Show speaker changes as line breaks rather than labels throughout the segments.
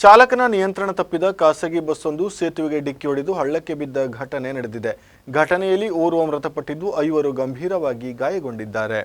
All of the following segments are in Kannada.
ಚಾಲಕನ ನಿಯಂತ್ರಣ ತಪ್ಪಿದ ಖಾಸಗಿ ಬಸ್ಸೊಂದು ಸೇತುವೆಗೆ ಡಿಕ್ಕಿ ಹೊಡೆದು ಹಳ್ಳಕ್ಕೆ ಬಿದ್ದ ಘಟನೆ ನಡೆದಿದೆ. ಘಟನೆಯಲ್ಲಿ ಓರ್ವ ಮೃತಪಟ್ಟಿದ್ದು ಐವರು ಗಂಭೀರವಾಗಿ ಗಾಯಗೊಂಡಿದ್ದಾರೆ.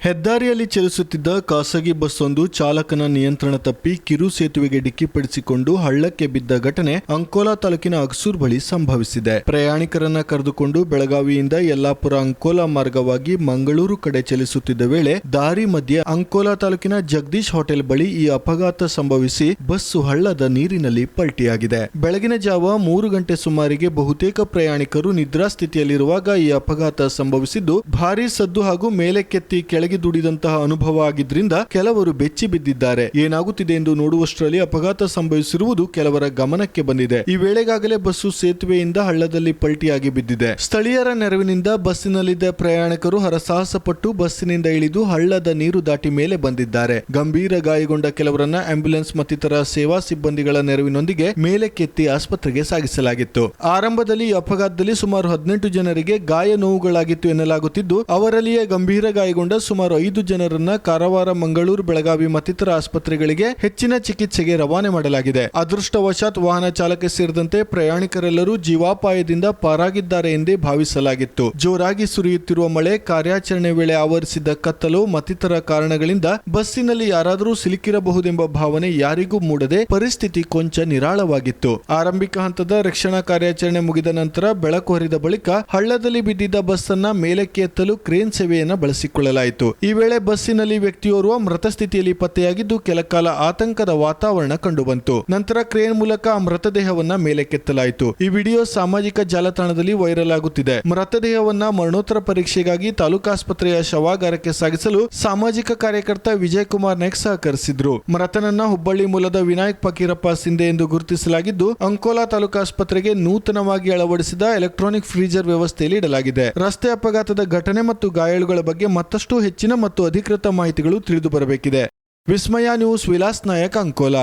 ಹೆದ್ದಾರಿಯಲ್ಲಿ ಚಲಿಸುತ್ತಿದ್ದ ಖಾಸಗಿ ಬಸ್ಸೊಂದು ಚಾಲಕನ ನಿಯಂತ್ರಣ ತಪ್ಪಿ ಕಿರು ಸೇತುವೆಗೆ ಡಿಕ್ಕಿಪಡಿಸಿಕೊಂಡು ಹಳ್ಳಕ್ಕೆ ಬಿದ್ದ ಘಟನೆ ಅಂಕೋಲಾ ತಾಲೂಕಿನ ಅಗಸೂರ್ ಬಳಿ ಸಂಭವಿಸಿದೆ. ಪ್ರಯಾಣಿಕರನ್ನ ಕರೆದುಕೊಂಡು ಬೆಳಗಾವಿಯಿಂದ ಯಲ್ಲಾಪುರ ಅಂಕೋಲಾ ಮಾರ್ಗವಾಗಿ ಮಂಗಳೂರು ಕಡೆ ಚಲಿಸುತ್ತಿದ್ದ ವೇಳೆ ದಾರಿ ಮಧ್ಯೆ ಅಂಕೋಲಾ ತಾಲೂಕಿನ ಜಗದೀಶ್ ಹೋಟೆಲ್ ಬಳಿ ಈ ಅಪಘಾತ ಸಂಭವಿಸಿ ಬಸ್ಸು ಹಳ್ಳದ ನೀರಿನಲ್ಲಿ ಪಲ್ಟಿಯಾಗಿದೆ. ಬೆಳಗಿನ ಜಾವ ಮೂರು ಗಂಟೆ ಸುಮಾರಿಗೆ ಬಹುತೇಕ ಪ್ರಯಾಣಿಕರು ನಿದ್ರಾ ಸ್ಥಿತಿಯಲ್ಲಿರುವಾಗ ಈ ಅಪಘಾತ ಸಂಭವಿಸಿದ್ದು, ಭಾರೀ ಸದ್ದು ಹಾಗೂ ಮೇಲೆ ಕೆತ್ತಿ ಕೆಳಗೆ ದುಡಿದಂತಹ ಅನುಭವ ಆಗಿದ್ರಿಂದ ಕೆಲವರು ಬೆಚ್ಚಿ ಬಿದ್ದಿದ್ದಾರೆ. ಏನಾಗುತ್ತಿದೆ ಎಂದು ನೋಡುವಷ್ಟರಲ್ಲಿ ಅಪಘಾತ ಸಂಭವಿಸಿರುವುದು ಕೆಲವರ ಗಮನಕ್ಕೆ ಬಂದಿದೆ. ಈ ವೇಳೆಗಾಗಲೇ ಬಸ್ಸು ಸೇತುವೆಯಿಂದ ಹಳ್ಳದಲ್ಲಿ ಪಲ್ಟಿಯಾಗಿ ಬಿದ್ದಿದೆ. ಸ್ಥಳೀಯರ ನೆರವಿನಿಂದ ಬಸ್ಸಿನಲ್ಲಿದ್ದ ಪ್ರಯಾಣಿಕರು ಹರಸಾಹಸ ಪಟ್ಟು ಬಸ್ಸಿನಿಂದ ಇಳಿದು ಹಳ್ಳದ ನೀರು ದಾಟಿ ಮೇಲೆ ಬಂದಿದ್ದಾರೆ. ಗಂಭೀರ ಗಾಯಗೊಂಡ ಕೆಲವರನ್ನ ಆಂಬ್ಯುಲೆನ್ಸ್ ಮತ್ತಿತರ ಸೇವಾ ಸಿಬ್ಬಂದಿಗಳ ನೆರವಿನೊಂದಿಗೆ ಮೇಲೆ ಕೆತ್ತಿ ಆಸ್ಪತ್ರೆಗೆ ಸಾಗಿಸಲಾಗಿತ್ತು. ಆರಂಭದಲ್ಲಿ ಈ ಅಪಘಾತದಲ್ಲಿ ಸುಮಾರು ಹದಿನೆಂಟು ಜನರಿಗೆ ಗಾಯ ನೋವುಗಳಾಗಿತ್ತು ಎನ್ನಲಾಗುತ್ತಿದ್ದು, ಅವರಲ್ಲಿಯೇ ಗಂಭೀರ ಗಾಯಗೊಂಡ ಐದು ಜನರನ್ನ ಕಾರವಾರ, ಮಂಗಳೂರು, ಬೆಳಗಾವಿ ಮತ್ತಿತರ ಆಸ್ಪತ್ರೆಗಳಿಗೆ ಹೆಚ್ಚಿನ ಚಿಕಿತ್ಸೆಗೆ ರವಾನೆ ಮಾಡಲಾಗಿದೆ. ಅದೃಷ್ಟವಶಾತ್ ವಾಹನ ಚಾಲಕ ಸೇರಿದಂತೆ ಪ್ರಯಾಣಿಕರೆಲ್ಲರೂ ಜೀವಾಪಾಯದಿಂದ ಪಾರಾಗಿದ್ದಾರೆ ಎಂದೇ ಭಾವಿಸಲಾಗಿತ್ತು. ಜೋರಾಗಿ ಸುರಿಯುತ್ತಿರುವ ಮಳೆ, ಕಾರ್ಯಾಚರಣೆ ವೇಳೆ ಆವರಿಸಿದ ಕತ್ತಲು ಮತ್ತಿತರ ಕಾರಣಗಳಿಂದ ಬಸ್ಸಿನಲ್ಲಿ ಯಾರಾದರೂ ಸಿಲುಕಿರಬಹುದೆಂಬ ಭಾವನೆ ಯಾರಿಗೂ ಮೂಡದೆ ಪರಿಸ್ಥಿತಿ ಕೊಂಚ ನಿರಾಳವಾಗಿತ್ತು. ಆರಂಭಿಕ ಹಂತದ ರಕ್ಷಣಾ ಕಾರ್ಯಾಚರಣೆ ಮುಗಿದ ನಂತರ ಬೆಳಕು ಹರಿದ ಬಳಿಕ ಹಳ್ಳದಲ್ಲಿ ಬಿದ್ದಿದ್ದ ಬಸ್ ಅನ್ನ ಮೇಲಕ್ಕೆ ಎತ್ತಲು ಕ್ರೇನ್ ಸೇವೆಯನ್ನು ಬಳಸಿಕೊಳ್ಳಲಾಯಿತು. ಈ ವೇಳೆ ಬಸ್ಸಿನಲ್ಲಿ ವ್ಯಕ್ತಿಯೋರ್ವ ಮೃತ ಸ್ಥಿತಿಯಲ್ಲಿ ಪತ್ತೆಯಾಗಿದ್ದು ಕೆಲಕಾಲ ಆತಂಕದ ವಾತಾವರಣ ಕಂಡುಬಂತು. ನಂತರ ಕ್ರೇನ್ ಮೂಲಕ ಆ ಮೃತದೇಹವನ್ನ ಮೇಲಕ್ಕೆತ್ತಲಾಯಿತು. ಈ ವಿಡಿಯೋ ಸಾಮಾಜಿಕ ಜಾಲತಾಣದಲ್ಲಿ ವೈರಲ್ ಆಗುತ್ತಿದೆ. ಮೃತದೇಹವನ್ನ ಮರಣೋತ್ತರ ಪರೀಕ್ಷೆಗಾಗಿ ತಾಲೂಕಾಸ್ಪತ್ರೆಯ ಶವಾಗಾರಕ್ಕೆ ಸಾಗಿಸಲು ಸಾಮಾಜಿಕ ಕಾರ್ಯಕರ್ತ ವಿಜಯ್ ಕುಮಾರ್ ನಾಯ್ಕ್ ಸಹಕರಿಸಿದ್ರು. ಮೃತನನ್ನ ಹುಬ್ಬಳ್ಳಿ ಮೂಲದ ವಿನಾಯಕ್ ಫಕೀರಪ್ಪ ಸಿಂಧೆ ಎಂದು ಗುರುತಿಸಲಾಗಿದ್ದು, ಅಂಕೋಲಾ ತಾಲೂಕಾಸ್ಪತ್ರೆಗೆ ನೂತನವಾಗಿ ಅಳವಡಿಸಿದ ಎಲೆಕ್ಟ್ರಾನಿಕ್ ಫ್ರೀಜರ್ ವ್ಯವಸ್ಥೆಯಲ್ಲಿ ಇಡಲಾಗಿದೆ. ರಸ್ತೆ ಅಪಘಾತದ ಘಟನೆ ಮತ್ತು ಗಾಯಾಳುಗಳ ಬಗ್ಗೆ ಮತ್ತಷ್ಟು ಹೆಚ್ಚಿನ ಮತ್ತು ಅಧಿಕೃತ ಮಾಹಿತಿಗಳು ತಿಳಿದು ಬರಬೇಕಿದೆ ವಿಸ್ಮಯ ನ್ಯೂಸ್ ವಿಲಾಸ್ ನಾಯಕ್ ಅಂಕೋಲಾ.